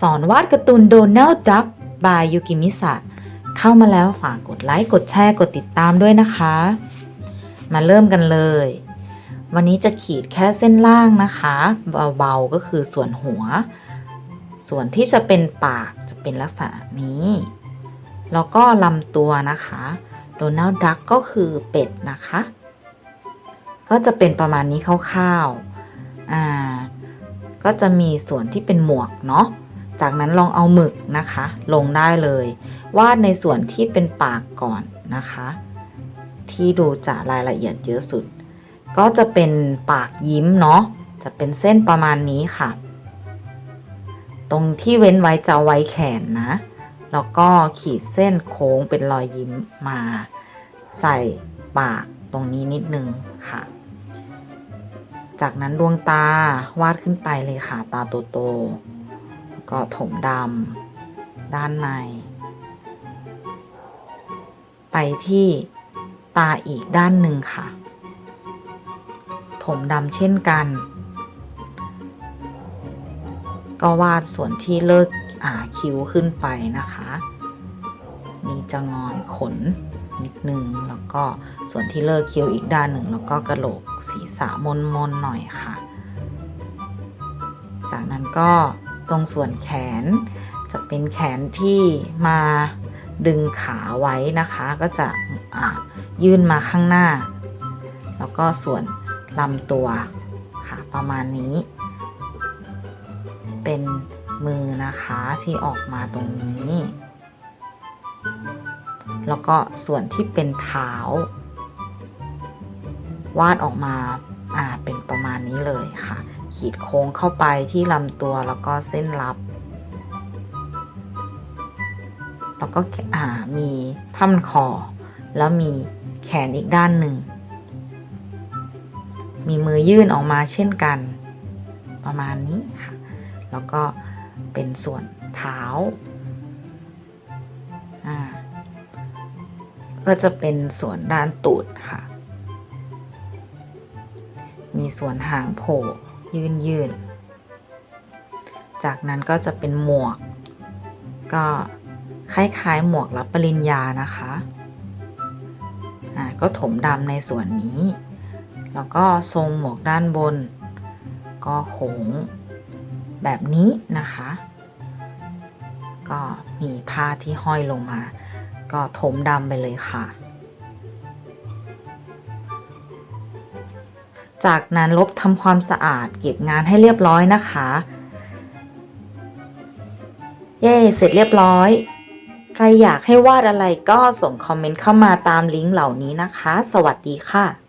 สอนวาดการ์ตูนโดนัลด์ดักบายยูกิมิสะเข้ามาแล้วฝากกดไลค์ กดแชร์ กดติดตามด้วยนะคะ มาเริ่มกันเลย วันนี้จะขีดแค่เส้นล่างนะคะ เบาๆก็คือส่วนหัว ส่วนที่จะเป็นปากจะเป็นลักษณะนี้ แล้วก็ลำตัวนะคะโดนัลด์ดักก็คือเป็ดนะคะ ก็จะเป็นประมาณนี้คร่าวๆอ่าก็จะมีส่วนที่เป็นหมวกเนาะ จากนั้นลองเอาหมึกนะคะ ลงได้เลย วาดในส่วนที่เป็นปากก่อนนะคะ ที่ดูจะรายละเอียดเยอะสุด ก็จะเป็นปากยิ้มเนาะจะเป็นเส้นประมาณนี้ค่ะ ตรงที่เว้นไว้จะไว้แขนนะ แล้วก็ขีดเส้นโค้งเป็นรอยยิ้มมา ใส่ปากตรงนี้นิดนึงค่ะ จากนั้นดวงตาวาดขึ้นไปเลยค่ะ ตาโตๆ ก็ถมดำด้านใน ไปที่ตาอีกด้านหนึ่งค่ะ ถมดำเช่นกัน ก็วาดส่วนที่เลิกอ่าคิ้วขึ้นไปนะคะนี่จะงอนขนนิดนึงแล้วก็ส่วนที่เลิกคิ้วอีกด้านหนึ่ง แล้วก็กระโหลกศีรษะมนมนๆหน่อยค่ะ จากนั้นก็ ตรงส่วนแขน จะเป็นแขนที่มาดึงขาไว้นะคะ ก็จะอ่ายื่นมาข้างหน้า แล้วก็ส่วนลำตัวค่ะประมาณนี้ เป็นมือนะคะที่ออกมาตรงนี้ แล้วก็ส่วนที่เป็นเท้า วาดออกมาอ่าเป็นประมาณนี้เลยค่ะ ขีดโค้งเข้าไปที่ลำตัวแล้วก็เส้นรับ แล้วก็มีผ้าพันคอ แล้วมีแขนอีกด้านหนึ่ง มีมือยื่นออกมาเช่นกัน ประมาณนี้ค่ะ แล้วก็เป็นส่วนเท้าก็จะเป็นส่วนด้านตูดค่ะ มีส่วนหางโผล่ ยืนยืนจากนั้นก็จะเป็นหมวก ก็คล้ายๆหมวกรับปริญญานะคะอ่าก็ถมดำในส่วนนี้ แล้วก็ทรงหมวกด้านบน ก็โค้งแบบนี้นะคะ ก็มีผ้าที่ห้อยลงมา ก็ถมดำไปเลยค่ะ จากนั้นลบทำความสะอาดเก็บงานให้เรียบร้อยนะคะ เย้ เสร็จเรียบร้อย ใครอยากให้วาดอะไรก็ส่งคอมเมนต์เข้ามาตามลิงก์เหล่านี้นะคะ สวัสดีค่ะ